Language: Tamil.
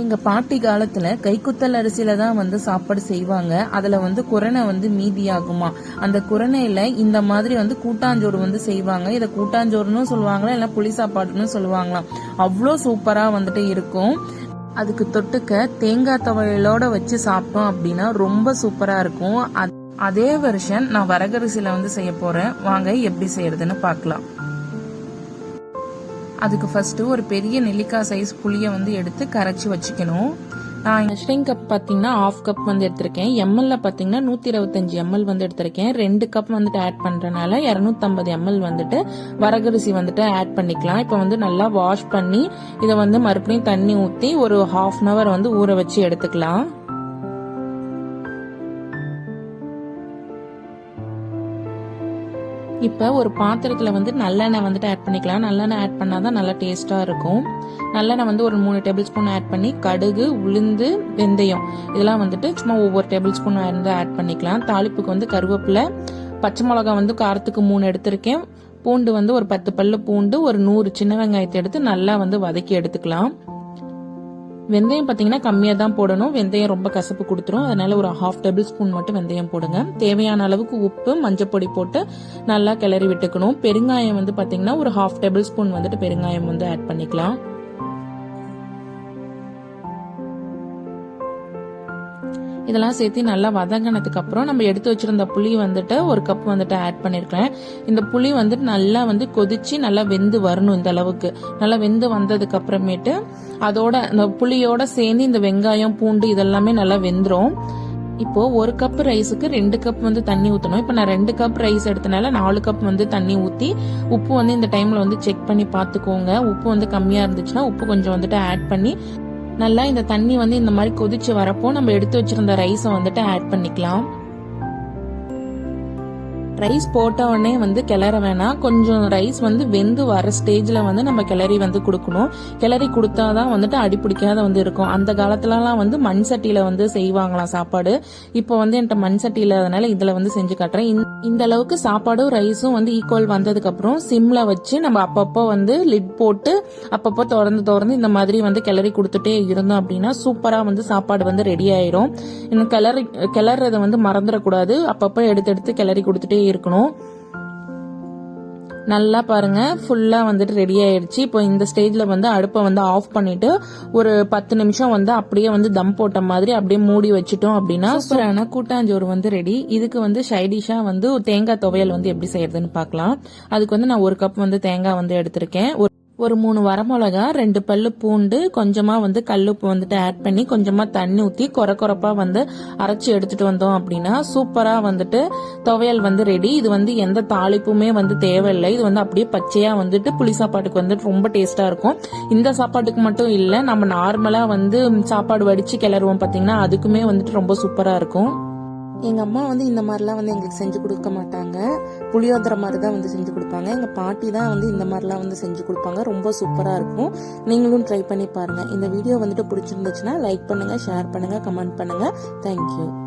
எங்க பாட்டி காலத்துல கைக்குத்தல் அரிசியில தான் வந்து சாப்பாடு செய்வாங்க. அதுல வந்து குரணை வந்து மீதியாகுமா? அந்த குரணையில இந்த மாதிரி வந்து கூட்டாஞ்சோறு வந்து செய்வாங்க. இதை கூட்டாஞ்சோறுன்னு சொல்லுவாங்களா இல்ல புளி சாப்பாடுன்னு சொல்லுவாங்களாம். அவ்வளோ சூப்பரா வந்துட்டு இருக்கும். அதுக்கு தொட்டுக்க தேங்காய் துவையலோட வச்சு சாப்பிட்டோம் அப்படின்னா ரொம்ப சூப்பரா இருக்கும். அதே வருஷன் நான் வரகரிசியில வந்து செய்ய போறேன். வாங்க எப்படி செய்யறதுன்னு பார்க்கலாம். அதுக்கு ஃபஸ்ட்டு ஒரு பெரிய நெல்லிக்காய் சைஸ் புளியை வந்து எடுத்து கரைச்சி வச்சுக்கணும். நான் மெஷரிங் கப் பார்த்தீங்கன்னா ஆஃப் கப் வந்து எடுத்திருக்கேன். எம்எல்ல பார்த்தீங்கன்னா நூற்றி இருபத்தஞ்சி எம்எல் வந்து எடுத்திருக்கேன். ரெண்டு கப் வந்துட்டு ஆட் பண்ணுறனால இரநூத்தம்பது எம்எல் வந்துட்டு வரகரிசி வந்துட்டு ஆட் பண்ணிக்கலாம். இப்போ வந்து நல்லா வாஷ் பண்ணி இதை வந்து மறுபடியும் தண்ணி ஊற்றி ஒரு ஹாஃப் அன் அவர் வந்து ஊற வச்சு எடுத்துக்கலாம். இப்போ ஒரு பாத்திரத்தில் வந்து நல்லெண்ணெய் வந்துட்டு ஆட் பண்ணிக்கலாம். நல்லெண்ணெய் ஆட் பண்ணால் தான் நல்லா டேஸ்ட்டாக இருக்கும். நல்லெண்ணெய் வந்து ஒரு மூணு டேபிள் ஸ்பூன் ஆட் பண்ணி கடுகு உளுந்து வெந்தயம். இதெல்லாம் வந்துட்டு சும்மா ஒவ்வொரு டேபிள் ஸ்பூன் வந்து ஆட் பண்ணிக்கலாம். தாளிப்புக்கு வந்து கருவேப்பிலை பச்சை மிளகா வந்து காரத்துக்கு மூணு எடுத்திருக்கேன். பூண்டு வந்து ஒரு பத்து பல்லு பூண்டு ஒரு நூறு சின்ன வெங்காயத்தை எடுத்து நல்லா வந்து வதக்கி எடுத்துக்கலாம். வெந்தயம் பார்த்தீங்கன்னா கம்மியாக தான் போடணும். வெந்தயம் ரொம்ப கசப்பு கொடுத்துரும். அதனால ஒரு ஹாஃப் டேபிள் ஸ்பூன் மட்டும் வெந்தயம் போடுங்க. தேவையான அளவுக்கு உப்பு மஞ்சப்பொடி போட்டு நல்லா கிளறி விட்டுக்கணும். பெருங்காயம் வந்து பார்த்தீங்கன்னா ஒரு ஹாஃப் டேபிள் ஸ்பூன் வந்துட்டு பெருங்காயம் வந்து ஆட் பண்ணிக்கலாம். இதெல்லாம் சேர்த்து நல்லா வதங்கினதுக்கு அப்புறம் நம்ம எடுத்து வச்சிருந்த புளி வந்துட்டு ஒரு கப் வந்துட்டு ஆட் பண்ணிருக்கேன் இந்த புளி வந்துட்டு நல்லா வந்து கொதிச்சு நல்லா வெந்து வரணும் இந்த அளவுக்கு. நல்லா வெந்து வந்ததுக்கு அப்புறமேட்டு அதோட அந்த புளியோட சேர்ந்து இந்த வெங்காயம் பூண்டு இதெல்லாமே நல்லா வெந்துரும். இப்போ ஒரு கப் ரைஸுக்கு ரெண்டு கப் வந்து தண்ணி ஊற்றணும் இப்போ நான் ரெண்டு கப் ரைஸ் எடுத்தனால நாலு கப் வந்து தண்ணி ஊற்றி உப்பு வந்து இந்த டைமில் வந்து செக் பண்ணி பார்த்துக்கோங்க. உப்பு வந்து கம்மியாக இருந்துச்சுன்னா உப்பு கொஞ்சம் வந்துட்டு ஆட் பண்ணி நல்லா இந்த தண்ணி வந்து இந்த மாதிரி கொதிச்சு வரப்போ நம்ம எடுத்து வச்சிருந்த ரைஸை வந்துட்டு ஆட் பண்ணிக்கலாம். ரைஸ் போட்ட உடனே வந்து கிளற வேணாம். கொஞ்சம் ரைஸ் வந்து வெந்து வர ஸ்டேஜ்ல வந்து நம்ம கிளறி வந்து கொடுக்கணும். கிளறி கொடுத்தாதான் வந்துட்டு அடி பிடிக்காத வந்து இருக்கும். அந்த காலத்துலலாம் வந்து மண் சட்டியில வந்து செய்வாங்களாம் சாப்பாடு. இப்போ வந்து என்கிட்ட மண் சட்டி இல்லாதனால இதுல வந்து செஞ்சு காட்டுறேன். இந்த- இந்த அளவுக்கு சாப்பாடும் ரைஸும் வந்து ஈக்குவல் வந்ததுக்கு அப்புறம் சிம்ல வச்சு நம்ம அப்பப்போ வந்து லிட் போட்டு அப்பப்போ திறந்து திறந்து இந்த மாதிரி வந்து கிளறி கொடுத்துட்டே இருந்தோம் அப்படின்னா சூப்பரா வந்து சாப்பாடு வந்து ரெடி ஆயிரும். இன்னும் கிளறி கிளறதை வந்து மறந்துடக்கூடாது. அப்பப்போ எடுத்து எடுத்து கிளறி கொடுத்துட்டே இருக்கணும். நல்லா பாருங்க ஃபுல்லா வந்துட்டு ரெடி ஆயிடுச்சு. இப்போ இந்த ஸ்டேஜ்ல வந்து அடுப்பை வந்து ஆஃப் பண்ணிட்டு ஒரு பத்து நிமிஷம் வந்து அப்படியே வந்து தம் போட்ட மாதிரி அப்படியே மூடி வச்சுட்டோம் அப்படின்னா சூப்பரான கூட்டாஞ்சோறு வந்து ரெடி இதுக்கு வந்து சைடிஷா வந்து தேங்காய் துவையல் வந்து எப்படி செய்யறதுன்னு பார்க்கலாம். அதுக்கு வந்து நான் ஒரு கப் வந்து தேங்காய் வந்து எடுத்திருக்கேன். ஒரு ஒரு மூணு வரமிளகா ரெண்டு பல்லு பூண்டு கொஞ்சமா வந்து கல்லுப்பு வந்துட்டு ஆட் பண்ணி கொஞ்சமா தண்ணி ஊத்தி கொர கொரப்பா வந்து அரைச்சி எடுத்துட்டு வந்தோம் அப்படின்னா சூப்பரா வந்துட்டு துவையல் வந்து ரெடி இது வந்து எந்த தாளிப்புமே வந்து தேவையில்லை. இது வந்து அப்படியே பச்சையா வந்துட்டு புளி சாப்பாட்டுக்கு வந்துட்டு ரொம்ப டேஸ்டா இருக்கும். இந்த சாப்பாட்டுக்கு மட்டும் இல்ல நம்ம நார்மலா வந்து சாப்பாடு வடிச்சு கிளறுவோம் பாத்தீங்கன்னா அதுக்குமே வந்துட்டு ரொம்ப சூப்பரா இருக்கும். எங்கள் அம்மா வந்து இந்த மாதிரிலாம் வந்து எங்களுக்கு செஞ்சு கொடுக்க மாட்டாங்க. புளியோதரை மாதிரி தான் வந்து செஞ்சு கொடுப்பாங்க. எங்கள் பாட்டி தான் வந்து இந்த மாதிரிலாம் வந்து செஞ்சு கொடுப்பாங்க. ரொம்ப சூப்பராக இருக்கும். நீங்களும் ட்ரை பண்ணி பாருங்கள் இந்த வீடியோ வந்துட்டு பிடிச்சிருந்துச்சுன்னா லைக் பண்ணுங்கள் ஷேர் பண்ணுங்கள் கமெண்ட் பண்ணுங்கள் தேங்க்யூ